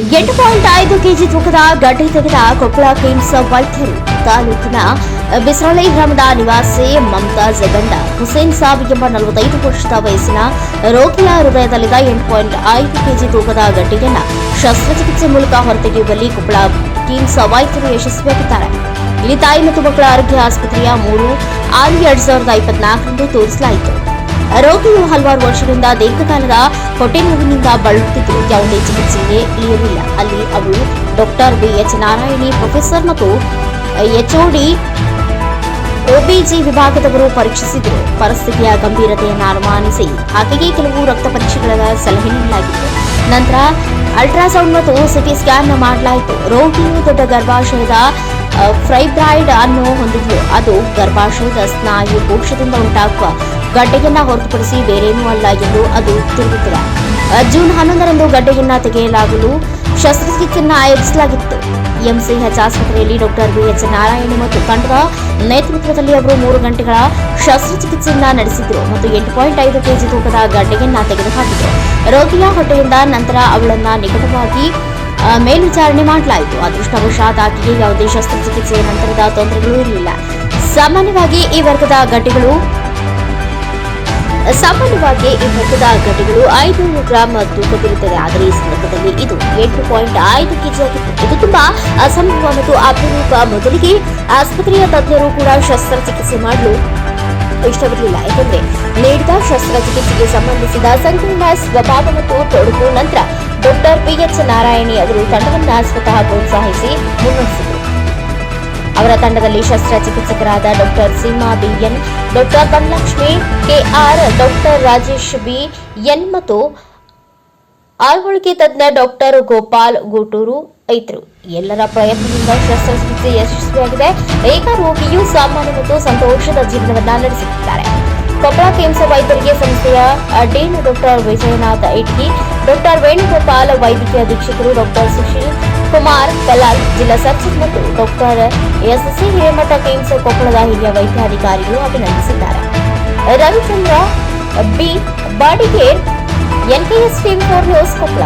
ಎಂಟು ಪಾಯಿಂಟ್ ಐದು ಕೆಜಿ ತೂಕದ ಗಡ್ಡೆ ತೆಗೆದ ಕೊಪ್ಪಳ ಕಿಮ್ಸ್ ವೈದ್ಯರು ತಾಲೂಕಿನ ಬಿಸರಳ್ಳಿ ಗ್ರಾಮದ ನಿವಾಸಿ ಮಮತಾಜ್ ಗಂಡ ಹುಸೇನ್ ಸಾಬ್ ಎಂಬ ನಲವತ್ತೈದು ವರ್ಷದ ವಯಸ್ಸಿನ ರೋಗಿಯ ಹೃದಯದಲ್ಲಿದ್ದ ಎಂಟು ಪಾಯಿಂಟ್ ಐದು ಕೆಜಿ ತೂಕದ ಗಡ್ಡೆಯನ್ನ ಶಸ್ತ್ರಚಿಕಿತ್ಸೆ ಮೂಲಕ ಹೊರತೆಗೆಯುವಲ್ಲಿ ಕೊಪ್ಪಳ ಕಿಮ್ಸ್ ವೈದ್ಯರು ಯಶಸ್ವಿಯಾಗಿದ್ದಾರೆ. ಇಲ್ಲಿ ತಾಯಿ ಮತ್ತು ಮಕ್ಕಳ ಆರೋಗ್ಯ ಆಸ್ಪತ್ರೆಯ ಮೂರು, ಆರು ಎರಡ್ ಸಾವಿರದ ಇಪ್ಪತ್ನಾಲ್ಕರಂದು ತೋರಿಸಲಾಯಿತು. ರೋಗಿಯು ಹಲವಾರು ವರ್ಷಗಳಿಂದ ದೀರ್ಘಕಾಲದ ಹೊಟ್ಟೆ ನೋವಿನಿಂದ ಬಳಲುತ್ತಿದ್ದು, ಯಾವುದೇ ಚಿಕಿತ್ಸೆಗೆ ಇಳಿಯಲಿಲ್ಲ ಅಲ್ಲಿ ಅವರು doctor B H Narayani, professor ಮತ್ತು ಎಚ್ಒಡಿ ಒಬಿಜಿ ವಿಭಾಗದವರು ಪರೀಕ್ಷಿಸಿದರು. ಪರಿಸ್ಥಿತಿಯ ಗಂಭೀರತೆಯನ್ನು ಅನುಮಾನಿಸಿ, ಆಕೆಗೆ ಕೆಲವು ರಕ್ತ ಪರೀಕ್ಷೆಗಳ ಸಲಹೆ ನೀಡಲಾಗಿತ್ತು. ನಂತರ ಅಲ್ಟ್ರಾಸೌಂಡ್ ಮತ್ತು ಸಿಟಿ ಸ್ಕ್ಯಾನ್ ಮಾಡಲಾಯಿತು. ರೋಗಿಯು ದೊಡ್ಡ ಗರ್ಭಾಶಯದ ಫ್ರೈಬ್ರಾಯ್ಡ್ ಅನ್ನು ಹೊಂದಿದ್ಲು. ಅದು ಗರ್ಭಾಶಯದ ಸ್ನಾಯು ಕೋಶದಿಂದ ಉಂಟಾಗುವ ಗಡ್ಡೆಯನ್ನ ಹೊರತುಪಡಿಸಿ ಬೇರೇನೂ ಅಲ್ಲ ಎಂದು ಅದು ತಿಳಿದಿದೆ ಜೂನ್ ಹನ್ನೊಂದರಂದು ಗಡ್ಡೆಯನ್ನ ತೆಗೆಯಲಾಗಲು ಶಸ್ತ್ರಚಿಕಿತ್ಸೆಯನ್ನ ಆಯೋಜಿಸಲಾಗಿತ್ತು. ಎಂಸಿಎಚ್ ಆಸ್ಪತ್ರೆಯಲ್ಲಿ ಡಾಕ್ಟರ್ ಬಿಎಚ್ ನಾರಾಯಣ ಮತ್ತು ತಂಡದ ನೇತೃತ್ವದಲ್ಲಿ ಅವರು ಮೂರು ಗಂಟೆಗಳ ಶಸ್ತ್ರಚಿಕಿತ್ಸೆಯನ್ನ ನಡೆಸಿದ್ರು ಮತ್ತು ಎಂಟು ಪಾಯಿಂಟ್ ಐದು ಕೆಜಿ ತೂಕದ ಗಡ್ಡೆಯನ್ನ ತೆಗೆದುಹಾಕಿದ್ರು. ರೋಗಿಯ ಹೊಟ್ಟೆಯಿಂದ ನಂತರ ಅವಳನ್ನ ನಿಕಟವಾಗಿ ಮೇಲ್ವಿಚಾರಣೆ ಮಾಡಲಾಯಿತು. ಅದೃಷ್ಟವಶಾತ್ ಆಕೆಗೆ ಯಾವುದೇ ಶಸ್ತ್ರಚಿಕಿತ್ಸೆಯ ನಂತರದ ತೊಂದರೆಗಳು ಇರಲಿಲ್ಲ. ಸಾಮಾನ್ಯವಾಗಿ ಈ ವರ್ಗದ ಗಡ್ಡೆಗಳು ಸಾಮಾನ್ಯವಾಗಿ ಈ ವರ್ಗದ ಗಡ್ಡೆಗಳು ಐನೂರು ಗ್ರಾಂ ತೂಕವಿರುತ್ತದೆ ಆದರೆ ಈ ಸಂದರ್ಭದಲ್ಲಿ ಇದು ಎಂಟು ಪಾಯಿಂಟ್ ಐದು ಕೆಜಿ ಆಗಿತ್ತು. ಇದು ತುಂಬಾ ಅಸಂಭವ ಮತ್ತು ಅಪರೂಪ. ಮೊದಲಿಗೆ ಆಸ್ಪತ್ರೆಯ ತಜ್ಞರು ಕೂಡ ಶಸ್ತ್ರಚಿಕಿತ್ಸೆ ಮಾಡಲು ಇಷ್ಟವಿರಲಿಲ್ಲ. ಏಕೆಂದರೆ ನೀಡಿದ ಶಸ್ತ್ರಚಿಕಿತ್ಸೆಗೆ ಸಂಬಂಧಿಸಿದ ಸಂಕೀರ್ಣ ಸ್ವಭಾವ ಮತ್ತು ತೊಡಕು ನಂತರ ಡಾಕ್ಟರ್ ಪಿ ಎಚ್ ನಾರಾಯಣಿ ಅವರು ತಂಡವನ್ನ ಸ್ವತಃ ಪ್ರೋತ್ಸಾಹಿಸಿ ಮುನ್ನಡೆಸಿದರು. ಅವರ ತಂಡದಲ್ಲಿ ಶಸ್ತ್ರಚಿಕಿತ್ಸಕರಾದ doctor Seema B N, doctor Dhanalakshmi KR, doctor Rajesh B N ಮತ್ತು ಆಳ್ವಳಿಕೆ ತಜ್ಞ ಡಾಕ್ಟರ್ ಗೋಪಾಲ್ ಗೋಟೂರು ಇದ್ರು ಎಲ್ಲರ ಪ್ರಯತ್ನದಿಂದ ಶಸ್ತ್ರಚಿಕಿತ್ಸೆ ಯಶಸ್ವಿಯಾಗಿದೆ. ಏಕ ರೋಗಿಯು ಸಾಮಾನ್ಯ ಮತ್ತು ಸಂತೋಷದ ಜೀವನವನ್ನ ನಡೆಸುತ್ತಿದ್ದಾರೆ. ಕೊಪ್ಪಳ ಕೆಎಂಸ ವೈದ್ಯರಿಗೆ ಸಂಸ್ಥೆಯ dean doctor Vijaynath Itki, doctor Venugopal ವೈದ್ಯಕೀಯ ಅಧೀಕ್ಷಕರು ಡಾಕ್ಟರ್ ಸುಶೀಲ್ ಕುಮಾರ್ ಕಲಾಲ್ ಜಿಲ್ಲಾ ಸಚಿವ್ ಮತ್ತು ಡಾಕ್ಟರ್ ಎಸ್ಎಸ್ಸಿ ಹಿರೇಮಠ ಕೇಂದ್ರ ಕೊಪ್ಪಳದ ಹಿರಿಯ ವೈದ್ಯಾಧಿಕಾರಿಗಳು ಅಭಿನಂದಿಸಿದ್ದಾರೆ. Ravichandra B. Badiger, NKS TV four news Koppal.